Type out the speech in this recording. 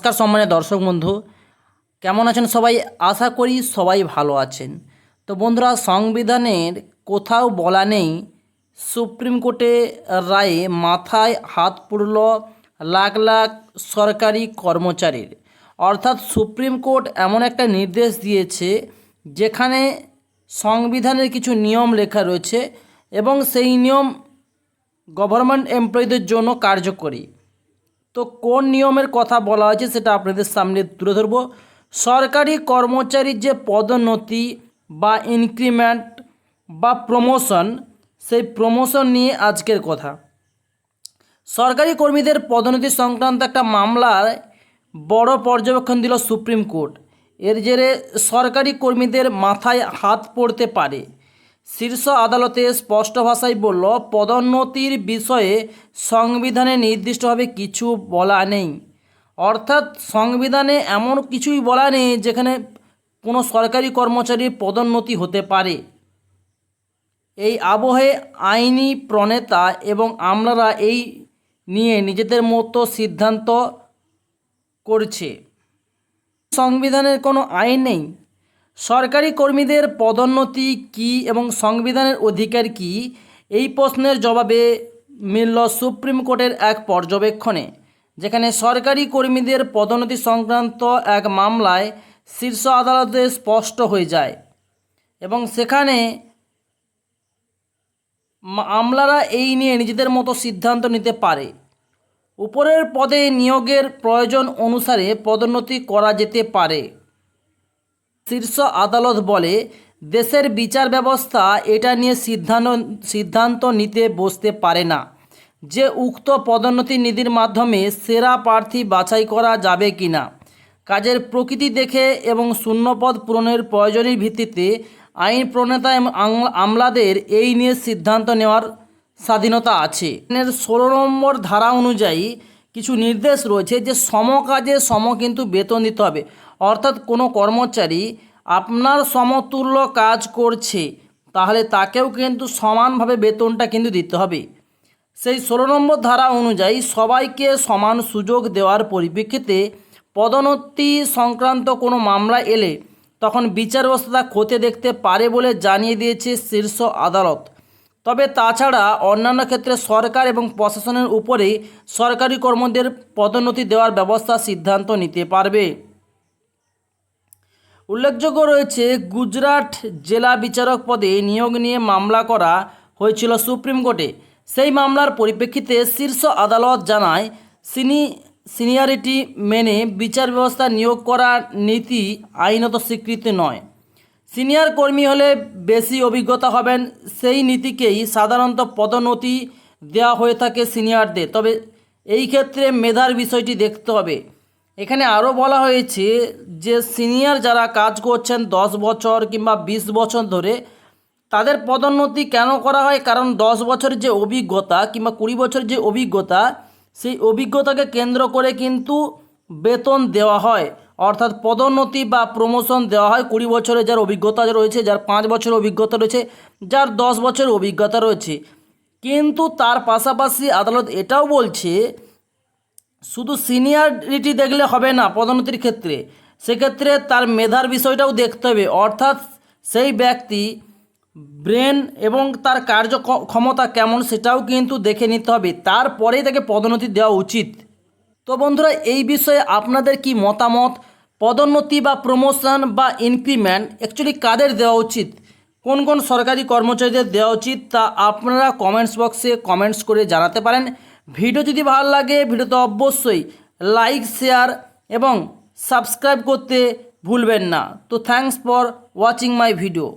নমস্কার সম্মানের দর্শক বন্ধু। কেমন আছেন সবাই? আশা করি সবাই ভালো আছেন। তো বন্ধুরা, সংবিধানের কোথাও বলা নেই, সুপ্রিম কোর্টে রায়ে মাথায় হাত পুড়ল লাখ লাখ সরকারি কর্মচারীর। অর্থাৎ সুপ্রিম কোর্ট এমন একটা নির্দেশ দিয়েছে, যেখানে সংবিধানের কিছু নিয়ম লেখা রয়েছে এবং সেই নিয়ম গভর্নমেন্ট এমপ্লয়ীদের জন্য কার্যকরী। তো কোন নিয়মের কথা বলা হয়েছে সেটা আপনাদের সামনে তুলে ধরব। সরকারি কর্মচারীর যে পদোন্নতি বা ইনক্রিমেন্ট বা প্রমোশন সেই প্রমোশন নিয়ে আজকের কথা। সরকারি কর্মীদের পদোন্নতি সংক্রান্ত একটা মামলায় বড় পর্যবেক্ষণ দিল সুপ্রিম কোর্ট। এর জেরে সরকারি কর্মীদের মাথায় হাত পড়তে পারে। শীর্ষ আদালতে স্পষ্ট ভাষায় বলল, পদোন্নতির বিষয়ে সংবিধানে নির্দিষ্টভাবে কিছু বলা নেই। অর্থাৎ সংবিধানে এমন কিছুই বলা নেই যেখানে কোনো সরকারি কর্মচারীর পদোন্নতি হতে পারে। এই আবহে আইনি প্রণেতা এবং আমলারা এই নিয়ে নিজেদের মতো সিদ্ধান্ত করছে। সংবিধানের কোনো আইন নেই। সরকারি কর্মীদের পদোন্নতি কি এবং সংবিধানের অধিকার কি? এই প্রশ্নের জবাবে মিলল সুপ্রিম কোর্টের এক পর্যবেক্ষণে, যেখানে সরকারি কর্মীদের পদোন্নতি সংক্রান্ত এক মামলায় শীর্ষ আদালতে স্পষ্ট হয়ে যায় এবং সেখানে আমলারা এই নিয়ে নিজেদের মতো সিদ্ধান্ত নিতে পারে। উপরের পদে নিয়োগের প্রয়োজন অনুসারে পদোন্নতি করা যেতে পারে। শীর্ষ আদালত বলে, দেশের বিচার ব্যবস্থা এটা নিয়ে সিদ্ধান্ত সিদ্ধান্ত নিতে বসতে পারে না। যে উক্ত পদোন্নতি নিধির মাধ্যমে সেরা প্রার্থী বাছাই করা যাবে কি না কাজের প্রকৃতি দেখে এবং শূন্যপদ পূরণের প্রয়োজনের ভিত্তিতে আইন প্রণেতা এবং আমলাদের এই নিয়ে সিদ্ধান্ত নেওয়ার স্বাধীনতা আছে। এর ষোলো নম্বর ধারা অনুযায়ী কিছু নির্দেশ রয়েছে যে সম কাজে সম কিন্তু বেতন দিতে হবে। অর্থাৎ কোনো কর্মচারী আপনার সমতুল্য কাজ করছে, তাহলে তাকেও কিন্তু সমানভাবে বেতনটা কিন্তু দিতে হবে। সেই ষোলো নম্বর ধারা অনুযায়ী সবাইকে সমান সুযোগ দেওয়ার পরিপ্রেক্ষিতে পদোন্নতি সংক্রান্ত কোনো মামলা এলে তখন বিচার ব্যবস্থা খোঁতে দেখতে পারে বলে জানিয়ে দিয়েছে শীর্ষ আদালত। তবে তাছাড়া অন্যান্য ক্ষেত্রে সরকার এবং প্রশাসনের উপরে সরকারি কর্মীদের পদোন্নতি দেওয়ার ব্যবস্থা সিদ্ধান্ত নিতে পারবে। উল্লেখযোগ্য রয়েছে, গুজরাট জেলা বিচারক পদে নিয়োগ নিয়ে মামলা করা হয়েছিল সুপ্রিম কোর্টে। সেই মামলার পরিপ্রেক্ষিতে শীর্ষ আদালত জানায়, সিনি, সিনিয়রিটি মেনে বিচার ব্যবস্থা নিয়োগ করার নীতি আইনত স্বীকৃতি নয়। সিনিয়র কর্মী হলে বেশি অভিজ্ঞতা হবেন, সেই নীতিকেই সাধারণত পদোন্নতি দেওয়া হয়ে থাকে সিনিয়রদের। তবে এই ক্ষেত্রে মেধার বিষয়টি দেখতে হবে। এখানে আরও বলা হয়েছে যে সিনিয়র যারা কাজ করছেন দশ বছর কিংবা বিশ বছর ধরে, তাদের পদোন্নতি কেন করা হয়? কারণ দশ বছরের যে অভিজ্ঞতা কিংবা কুড়ি বছরের যে অভিজ্ঞতা, সেই অভিজ্ঞতাকে কেন্দ্র করে কিন্তু বেতন দেওয়া হয়। অর্থাৎ পদোন্নতি বা প্রমোশন দেওয়া হয় কুড়ি বছরে যার অভিজ্ঞতা রয়েছে, যার পাঁচ বছর অভিজ্ঞতা রয়েছে, যার দশ বছরের অভিজ্ঞতা রয়েছে। কিন্তু তার পাশাপাশি আদালত এটাও বলছে শুধু সিনিয়রিটি দেখলে হবে না পদোন্নতির ক্ষেত্রে। সেক্ষেত্রে তার মেধার বিষয়টাও দেখতে হবে। অর্থাৎ সেই ব্যক্তি ব্রেন এবং তার কার্য ক্ষমতা কেমন সেটাও কিন্তু দেখে নিতে হবে। তারপরেই তাকে পদোন্নতি দেওয়া উচিত। তো বন্ধুরা, এই বিষয়ে আপনাদের কি মতামত? পদোন্নতি বা প্রমোশন বা ইনক্রিমেন্ট অ্যাকচুয়ালি কাদের দেওয়া উচিত? কোন কোন সরকারি কর্মচারীদের দেওয়া উচিত তা আপনারা কমেন্টস বক্সে কমেন্টস করে জানাতে পারেন। ভিডিও যদি ভালো লাগে, ভিডিওতে অবশ্যই লাইক শেয়ার এবং সাবস্ক্রাইব করতে ভুলবেন না। তো thanks for watching my video